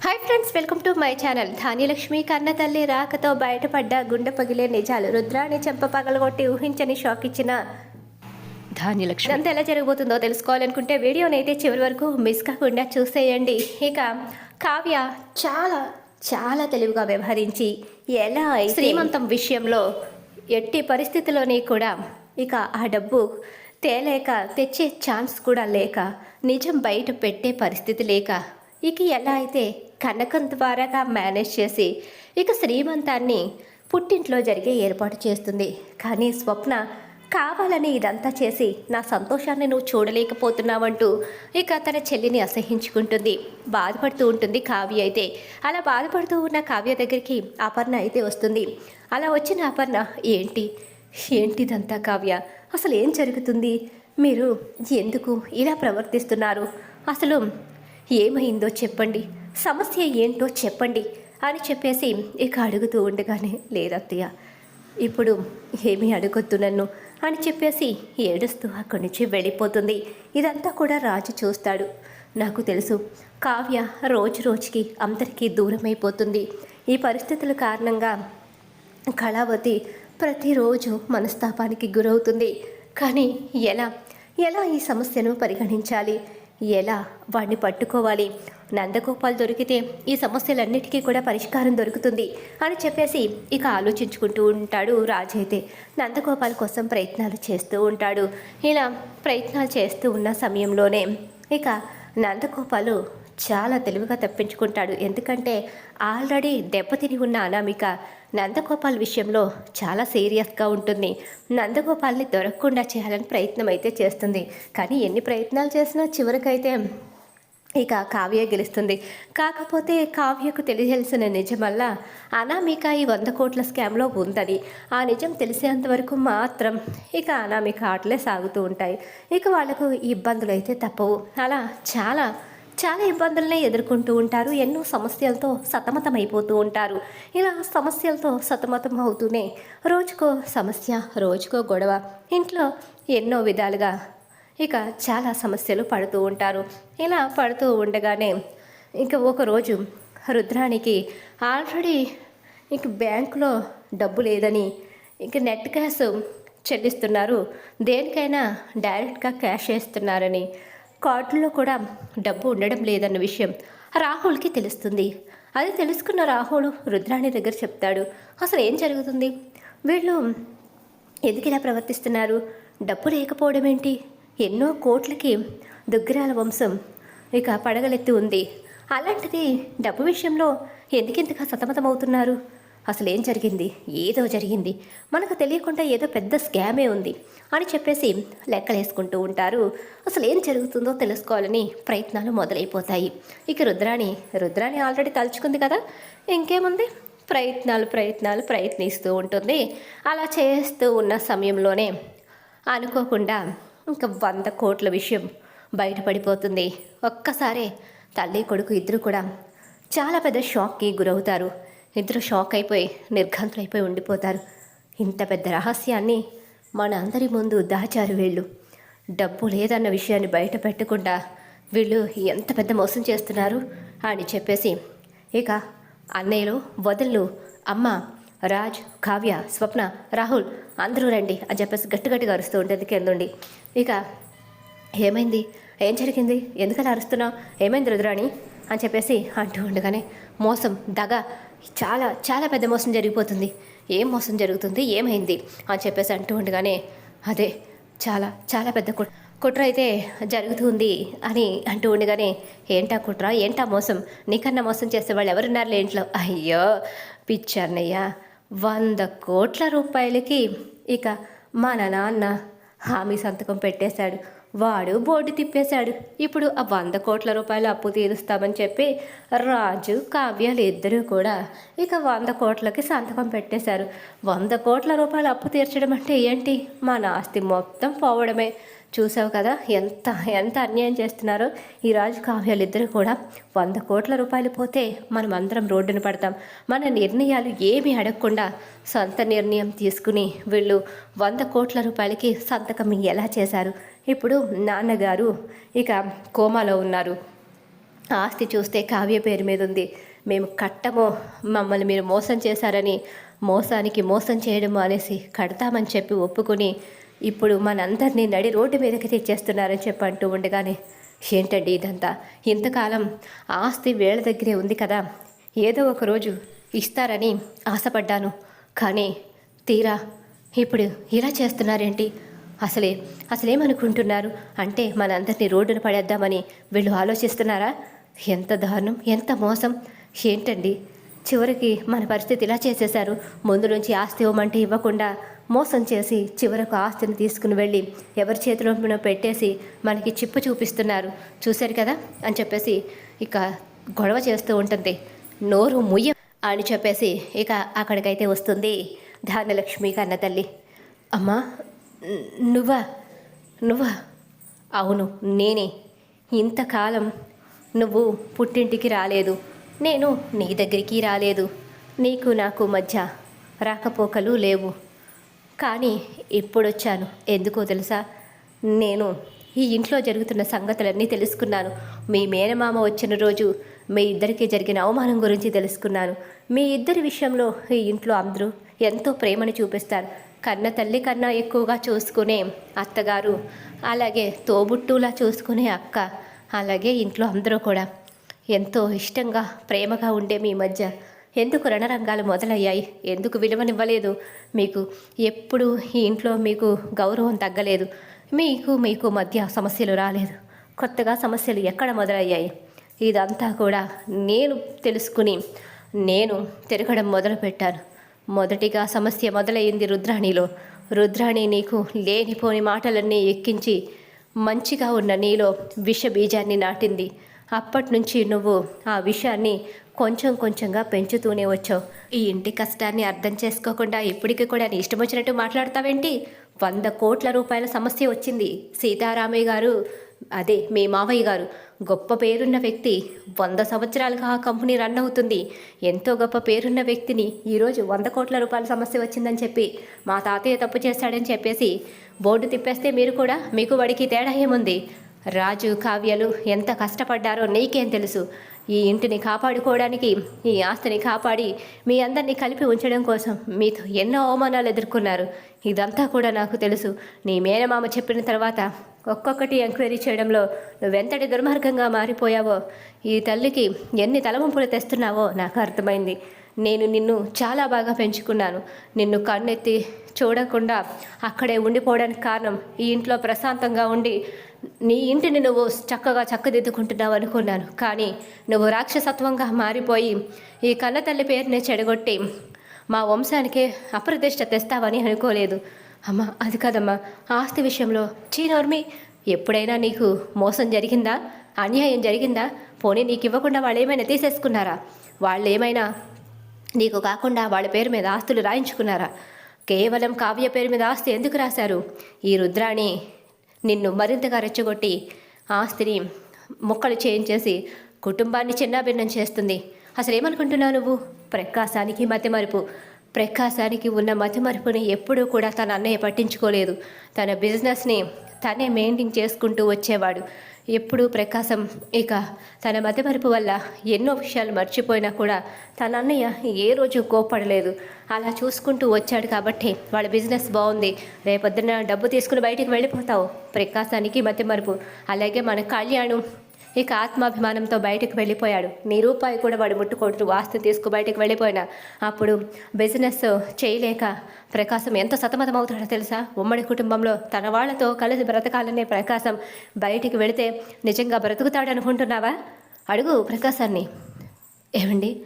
Hi friends welcome to my channel Dhanyalakshmi కన్న తల్లి రాకతో బయటపడ్డ గుండె పగిలే నిజాలు. రుద్రాని చెంప పగలగొట్టి ఊహించని షాక్ ఇచ్చిన ధాన్యలక్ష్మి అంతా ఎలా జరగబోతుందో తెలుసుకోవాలనుకుంటే వీడియోని అయితే చివరి వరకు మిస్ కాకుండా చూసేయండి. ఇక కావ్య చాలా చాలా తెలివిగా వ్యవహరించి ఎలా శ్రీమంతం విషయంలో ఎట్టి పరిస్థితిలోని కూడా ఇక ఆ డబ్బు తేలేక తెచ్చే ఛాన్స్ కూడా లేక నిజం బయట పెట్టే పరిస్థితి లేక ఇక ఎలా అయితే కనకం ద్వారాగా మేనేజ్ చేసి ఇక శ్రీమంతాన్ని పుట్టింట్లో జరిగే ఏర్పాటు చేస్తుంది. కానీ స్వప్న కావాలని ఇదంతా చేసి నా సంతోషాన్ని నువ్వు చూడలేకపోతున్నావంటూ ఇక తన చెల్లిని అసహించుకుంటుంది. బాధపడుతూ ఉంటుంది కావ్య అయితే. అలా బాధపడుతూ ఉన్న కావ్య దగ్గరికి అపర్ణ అయితే వస్తుంది. అలా వచ్చిన అపర్ణ ఏంటి? ఏంటిదంతా కావ్య? అసలు ఏం జరుగుతుంది? మీరు ఎందుకు ఇలా ప్రవర్తిస్తున్నారు? అసలు ఏమైందో చెప్పండి. సమస్య ఏంటో చెప్పండి అని చెప్పేసి ఇక అడుగుతూ ఉండగానే లేదత్తయ్య ఇప్పుడు ఏమీ అడగొద్దు నన్ను అని చెప్పేసి ఏడుస్తూ అక్కడి నుంచి వెళ్ళిపోతుంది. ఇదంతా కూడా రాజు చూస్తాడు. నాకు తెలుసు కావ్య రోజు రోజుకి అందరికీ దూరమైపోతుంది. ఈ పరిస్థితుల కారణంగా కళావతి ప్రతిరోజు మనస్తాపానికి గురవుతుంది. కానీ ఎలా? ఎలా ఈ సమస్యను పరిగణించాలి? ఎలా వాడిని పట్టుకోవాలి? నందగోపాల్ దొరికితే ఈ సమస్యలన్నిటికీ కూడా పరిష్కారం దొరుకుతుంది అని చెప్పేసి ఇక ఆలోచించుకుంటూ ఉంటాడు రాజు అయితే. నందగోపాల్ కోసం ప్రయత్నాలు చేస్తూ ఉంటాడు. ఇలా ప్రయత్నాలు చేస్తూ ఉన్న సమయంలోనే ఇక నందగోపాలు చాలా తెలివిగా తప్పించుకుంటాడు. ఎందుకంటే ఆల్రెడీ దెబ్బతిని ఉన్న అనామిక నందగోపాల్ విషయంలో చాలా సీరియస్గా ఉంటుంది. నందగోపాల్ని దొరకకుండా చేయాలని ప్రయత్నం అయితే చేస్తుంది. కానీ ఎన్ని ప్రయత్నాలు చేసినా చివరికైతే ఇక కావ్య గెలుస్తుంది. కాకపోతే కావ్యకు తెలియాల్సిన నిజమల్లా అనామిక ఈ వంద కోట్ల స్కామ్లో ఉందని. ఆ నిజం తెలిసేంత వరకు మాత్రం ఇక అనామిక ఆటలే సాగుతూ ఉంటాయి. ఇక వాళ్ళకు ఇబ్బందులు అయితే తప్పవు. అలా చాలా చాలా ఇబ్బందులనే ఎదుర్కొంటూ ఉంటారు. ఎన్నో సమస్యలతో సతమతమైపోతూ ఉంటారు. ఇలా సమస్యలతో సతమతం అవుతూనే రోజుకో సమస్య రోజుకో గొడవ. ఇంట్లో ఎన్నో విధాలుగా ఇక చాలా సమస్యలు పడుతూ ఉంటారు. ఇలా పడుతూ ఉండగానే ఇక ఒకరోజు రుద్రానికి ఆల్రెడీ ఇక బ్యాంకులో డబ్బు లేదని ఇక నెట్ క్యాష్ చెల్లిస్తున్నారు. దేనికైనా డైరెక్ట్గా క్యాష్ వేస్తున్నారని కార్డులో కూడా డబ్బు ఉండడం లేదన్న విషయం రాహుల్కి తెలుస్తుంది. అది తెలుసుకున్న రాహుల్ రుద్రాణి దగ్గర చెప్తాడు అసలు ఏం జరుగుతుంది? వీళ్ళు ఎందుకు ఇలా ప్రవర్తిస్తున్నారు? డబ్బు లేకపోవడం ఏంటి? ఎన్నో కోట్లకి దుగ్గరాల వంశం ఇక పడగలెత్తి ఉంది. అలాంటిది డబ్బు విషయంలో ఎందుకింతగా సతమతమవుతున్నారు? అసలు ఏం జరిగింది? ఏదో జరిగింది. మనకు తెలియకుండా ఏదో పెద్ద స్కామే ఉంది అని చెప్పేసి లెక్కలేసుకుంటూ ఉంటారు. అసలు ఏం జరుగుతుందో తెలుసుకోవాలని ప్రయత్నాలు మొదలైపోతాయి. ఇక రుద్రాణి రుద్రాణి ఆల్రెడీ తలుచుకుంది కదా? ఇంకేముంది? ప్రయత్నాలు ప్రయత్నాలు ప్రయత్నిస్తూ ఉంటుంది. అలా చేస్తూ ఉన్న సమయంలోనే అనుకోకుండా ఇంకా వంద కోట్ల విషయం బయటపడిపోతుంది. ఒక్కసారే తల్లి కొడుకు ఇద్దరు కూడా చాలా పెద్ద షాక్కి గురవుతారు. ఇద్దరు షాక్ అయిపోయి నిర్ఘంతులైపోయి ఉండిపోతారు. ఇంత పెద్ద రహస్యాన్ని మన అందరి ముందు దాచారు వీళ్ళు. డబ్బు లేదన్న విషయాన్ని బయట పెట్టకుండా వీళ్ళు ఎంత పెద్ద మోసం చేస్తున్నారు అని చెప్పేసి ఇక అన్నయ్యలు వదిళ్ళు అమ్మ రాజ్ కావ్య స్వప్న రాహుల్ అందరూ రండి అని చెప్పేసి గట్టి గట్టిగా అరుస్తూ ఉంటుంది కిందుండి. ఇక ఏమైంది? ఏం జరిగింది? ఎందుకలా అరుస్తున్నావు? ఏమైంది రుద్రాణి? అని చెప్పేసి అంటూ ఉండగానే మోసం దగ చాలా చాలా పెద్ద మోసం జరిగిపోతుంది. ఏం మోసం జరుగుతుంది? ఏమైంది? అని చెప్పేసి అంటూ ఉండగానే అదే చాలా చాలా పెద్ద కుట్ర కుట్ర అయితే జరుగుతుంది అని అంటూ ఉండగానే ఏంటా కుట్ర? ఏంటా మోసం? నీకన్నా మోసం చేసే వాళ్ళు ఎవరున్నారు ఇంట్లో? అయ్యో పిచ్చర్నయ్యా వంద కోట్ల రూపాయలకి ఇక మన నాన్న హామీ సంతకం పెట్టేశాడు. వాడు బోర్డు తిప్పేశాడు. ఇప్పుడు ఆ వంద కోట్ల రూపాయలు అప్పు తీరుస్తామని చెప్పి రాజు కావ్యాలు ఇద్దరూ కూడా ఇక వంద కోట్లకి సంతకం పెట్టేశారు. వంద కోట్ల రూపాయలు అప్పు తీర్చడం అంటే ఏంటి? మన ఆస్తి మొత్తం పోవడమే. చూసావు కదా? ఎంత ఎంత అన్యాయం చేస్తున్నారో? ఈ రాజు కావ్యాలు ఇద్దరు కూడా వంద కోట్ల రూపాయలు పోతే మనం అందరం రోడ్డున పడతాం. మన నిర్ణయాలు ఏమీ అడగకుండా సొంత నిర్ణయం తీసుకుని వీళ్ళు వంద కోట్ల రూపాయలకి సంతకం ఎలా చేశారు? ఇప్పుడు నాన్నగారు ఇక కోమాలో ఉన్నారు. ఆస్తి చూస్తే కావ్య పేరు మీద ఉంది. మేము కట్టము మమ్మల్ని మీరు మోసం చేశారని మోసానికి మోసం చేయడం అనేసి కడతామని చెప్పి ఒప్పుకొని ఇప్పుడు మనందరినీ నడి రోడ్డు మీదకి తెచ్చేస్తున్నారని చెప్పంటూ ఉండగానే ఏంటండి ఇదంతా? ఇంతకాలం ఆస్తి వేళ దగ్గరే ఉంది కదా. ఏదో ఒక రోజు ఇస్తారని ఆశపడ్డాను. కానీ తీరా ఇప్పుడు ఇలా చేస్తున్నారేంటి? అసలే అసలేమనుకుంటున్నారు? అంటే మనందరినీ రోడ్డున పడేద్దామని వీళ్ళు ఆలోచిస్తున్నారా? ఎంత దారుణం ఎంత మోసం. ఏంటండి? చివరికి మన పరిస్థితి ఇలా చేసేశారు. ముందు నుంచి ఆస్తి ఇవ్వమంటే ఇవ్వకుండా మోసం చేసి చివరకు ఆస్తిని తీసుకుని వెళ్ళి ఎవరి చేతిలో పెట్టేసి మనకి చిప్పు చూపిస్తున్నారు. చూశారు కదా? అని చెప్పేసి ఇక గొడవ చేస్తూ ఉంటుంది. నోరు ముయ్య అని చెప్పేసి ఇక అక్కడికైతే వస్తుంది ధాన్యలక్ష్మి కన్న తల్లి. అమ్మా నువ్వా? నువ్వా? అవును నేనే. ఇంతకాలం నువ్వు పుట్టింటికి రాలేదు. నేను నీ దగ్గరికి రాలేదు. నీకు నాకు మధ్య రాకపోకలు లేవు. కానీ ఇప్పుడొచ్చాను. ఎందుకో తెలుసా? నేను ఈ ఇంట్లో జరుగుతున్న సంగతులన్నీ తెలుసుకున్నాను. మీ మేనమామ వచ్చిన రోజు మీ ఇద్దరికి జరిగిన అవమానం గురించి తెలుసుకున్నాను. మీ ఇద్దరి విషయంలో ఈ ఇంట్లో అందరూ ఎంతో ప్రేమను చూపిస్తారు. కన్న తల్లి కన్నా ఎక్కువగా చూసుకునే అత్తగారు అలాగే తోబుట్టులా చూసుకునే అక్క అలాగే ఇంట్లో అందరూ కూడా ఎంతో ఇష్టంగా ప్రేమగా ఉండే మీ మధ్య ఎందుకు రణరంగాలు మొదలయ్యాయి? ఎందుకు విలువనివ్వలేదు? మీకు ఎప్పుడు ఈ ఇంట్లో మీకు గౌరవం తగ్గలేదు. మీకు మీకు మధ్య సమస్యలు రాలేదు. కొత్తగా సమస్యలు ఎక్కడ మొదలయ్యాయి? ఇదంతా కూడా నేను తెలుసుకుని నేను తిరగడం మొదలుపెట్టాను. మొదటిగా సమస్య మొదలైంది రుద్రాణిలో. రుద్రాణి నీకు లేనిపోని మాటలన్నీ ఎక్కించి మంచిగా ఉన్న నీలో విషబీజాన్ని నాటింది. అప్పటి నుంచి నువ్వు ఆ విషయాన్ని కొంచెం కొంచెంగా పెంచుతూనే వచ్చావు. ఈ ఇంటి కష్టాన్ని అర్థం చేసుకోకుండా ఇప్పటికీ కూడా నీ ఇష్టం వచ్చినట్టు మాట్లాడతావేంటి? వంద కోట్ల రూపాయల సమస్య వచ్చింది. సీతారామయ్య గారు అదే మీ మావయ్య గారు గొప్ప పేరున్న వ్యక్తి వంద సంవత్సరాలుగా ఆ కంపెనీ రన్ అవుతుంది. ఎంతో గొప్ప పేరున్న వ్యక్తిని ఈరోజు వంద కోట్ల రూపాయల సమస్య వచ్చిందని చెప్పి మా తాతయ్య తప్పు చేశాడని చెప్పేసి బోర్డు తిప్పేస్తే మీరు కూడా మీకు వాడికి తేడా ఏముంది? రాజు కావ్యలు ఎంత కష్టపడ్డారో నీకేం తెలుసు. ఈ ఇంటిని కాపాడుకోవడానికి ఈ ఆస్తిని కాపాడి మీ అందరినీ కలిపి ఉంచడం కోసం మీతో ఎన్నో అవమానాలు ఎదుర్కొన్నారు. ఇదంతా కూడా నాకు తెలుసు. నీ మేనమామ చెప్పిన తర్వాత ఒక్కొక్కటి ఎంక్వైరీ చేయడంలో నువ్వెంతటి దుర్మార్గంగా మారిపోయావో ఈ తల్లికి ఎన్ని తలవంపులు తెస్తున్నావో నాకు అర్థమైంది. నేను నిన్ను చాలా బాగా పెంచుకున్నాను. నిన్ను కన్నెత్తి చూడకుండా అక్కడే ఉండిపోవడానికి కారణం ఈ ఇంట్లో ప్రశాంతంగా ఉండి నీ ఇంటిని నువ్వు చక్కగా చక్కదిద్దుకుంటున్నావు అనుకున్నాను. కానీ నువ్వు రాక్షసత్వంగా మారిపోయి ఈ కన్నతల్లి పేరునే చెడగొట్టి మా వంశానికే అప్రతిష్ట తెస్తావని అనుకోలేదు. అమ్మా అది కదమ్మా. ఆస్తి విషయంలో చీనోర్మి ఎప్పుడైనా నీకు మోసం జరిగిందా? అన్యాయం జరిగిందా? పోనీ నీకు ఇవ్వకుండా వాళ్ళు ఏమైనా తీసేసుకున్నారా? వాళ్ళు ఏమైనా నీకు కాకుండా వాళ్ళ పేరు మీద ఆస్తులు రాయించుకున్నారా? కేవలం కావ్య పేరు మీద ఆస్తి ఎందుకు రాశారు? ఈ రుద్రాణి నిన్ను మరింతగా రెచ్చగొట్టి ఆస్తిని ముక్కలు చేయించేసి కుటుంబాన్ని చిన్నాభిన్నం చేస్తుంది. అసలు ఏమనుకుంటున్నావు నువ్వు? ప్రకాశానికి మతిమరుపు. ప్రకాశానికి ఉన్న మతిమరుపుని ఎప్పుడూ కూడా తన అన్నయ్య పట్టించుకోలేదు. తన బిజినెస్ని తనే మెయింటైన్ చేసుకుంటూ వచ్చేవాడు. ఎప్పుడూ ప్రకాశం. ఇక తన మతిమరుపు వల్ల ఎన్నో విషయాలు మర్చిపోయినా కూడా తన అన్నయ్య ఏ రోజు కోపడలేదు అలా చూసుకుంటూ వచ్చాడు కాబట్టి వాళ్ళ బిజినెస్ బాగుంది. రేపొద్దున డబ్బు తీసుకుని బయటికి వెళ్ళిపోతావు. ప్రకాశానికి మతిమరుపు. అలాగే మన కళ్యాణం. ఇక ఆత్మాభిమానంతో బయటకు వెళ్ళిపోయాడు. నీ రూపాయి కూడా వాడు ముట్టుకోడు. ఆస్తి తీసుకు బయటకు వెళ్ళిపోయినా అప్పుడు బిజినెస్ చేయలేక ప్రకాశం ఎంత సతమతమవుతాడో తెలుసా? ఉమ్మడి కుటుంబంలో తన వాళ్ళతో కలిసి బ్రతకాలనే ప్రకాశం బయటికి వెళితే నిజంగా బ్రతుకుతాడనుకుంటున్నావా? అడుగు ప్రకాశాన్ని. ఏమండి?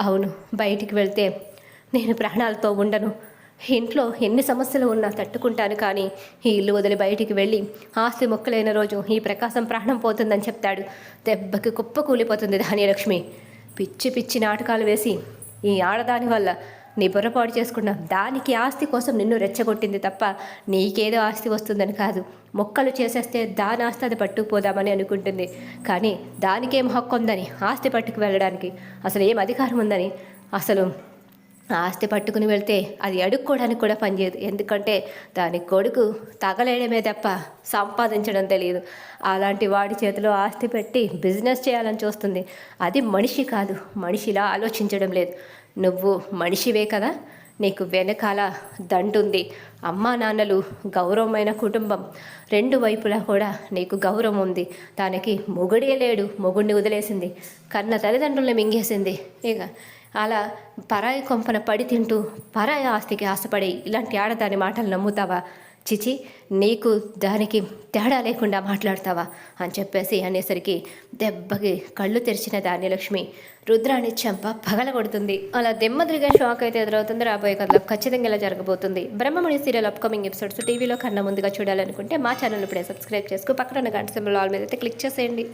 అవును బయటికి వెళ్తే నేను ప్రాణాలతో ఉండను. ఇంట్లో ఎన్ని సమస్యలు ఉన్నా తట్టుకుంటాను కానీ ఈ ఇల్లు వదిలి బయటికి వెళ్ళి ఆస్తి మొక్కలైన రోజు ఈ ప్రకాశం ప్రాణం పోతుందని చెప్తాడు. దెబ్బకి కుప్ప కూలిపోతుంది ధాన్యలక్ష్మి. పిచ్చి పిచ్చి నాటకాలు వేసి ఈ ఆడదాని వల్ల నీ బుర్రపాటు చేసుకున్న దానికి ఆస్తి కోసం నిన్ను రెచ్చగొట్టింది తప్ప నీకేదో ఆస్తి వస్తుందని కాదు. మొక్కలు చేసేస్తే దాని ఆస్తి అది పట్టుకుపోదామని అనుకుంటుంది. కానీ దానికేం హక్కు ఉందని ఆస్తి పట్టుకు వెళ్ళడానికి అసలు ఏం అధికారం ఉందని అసలు ఆస్తి పట్టుకుని వెళ్తే అది అడుక్కోవడానికి కూడా పనిచేయదు ఎందుకంటే దాని కొడుకు తగలేయడమే తప్ప సంపాదించడం తెలియదు. అలాంటి వాడి చేతిలో ఆస్తి పెట్టి బిజినెస్ చేయాలని చూస్తుంది. అది మనిషి కాదు. మనిషిలా ఆలోచించడం లేదు. నువ్వు మనిషివే కదా. నీకు వెనకాల దంటుంది అమ్మా నాన్నలు గౌరవమైన కుటుంబం. రెండు వైపులా కూడా నీకు గౌరవం ఉంది. దానికి మొగుడే లేడు. మొగుడిని వదిలేసింది. కన్న తల్లిదండ్రుల్ని మింగేసింది. ఇక అలా పరాయి కొంపన పడి తింటూ పరాయి ఆస్తికి ఆశపడి ఇలాంటి ఆడదాని మాటలు నమ్ముతావా? చిచి నీకు దానికి తేడా లేకుండా మాట్లాడతావా? అని చెప్పేసి అనేసరికి దెబ్బకి కళ్ళు తెరిచిన ధాన్యలక్ష్మి రుద్రాణి చెంప పగలగొడుతుంది అలా దెమ్మదిరిగా షాక్ అయితే ఎదురవుతుంది రాబోయే కథలో. ఖచ్చితంగా ఇలా జరగబోతుంది. బ్రహ్మమణి సీరియల్ అప్కమింగ్ ఎపిసోడ్స్ టీవీలో కన్నా ముందుగా చూడాలనుకుంటే మా ఛానల్ ఇప్పుడే సబ్స్క్రైబ్ చేసుకో. పక్కన ఉన్న గంట సింబల్ ఆల్ మీద అయితే క్లిక్ చేసేయండి.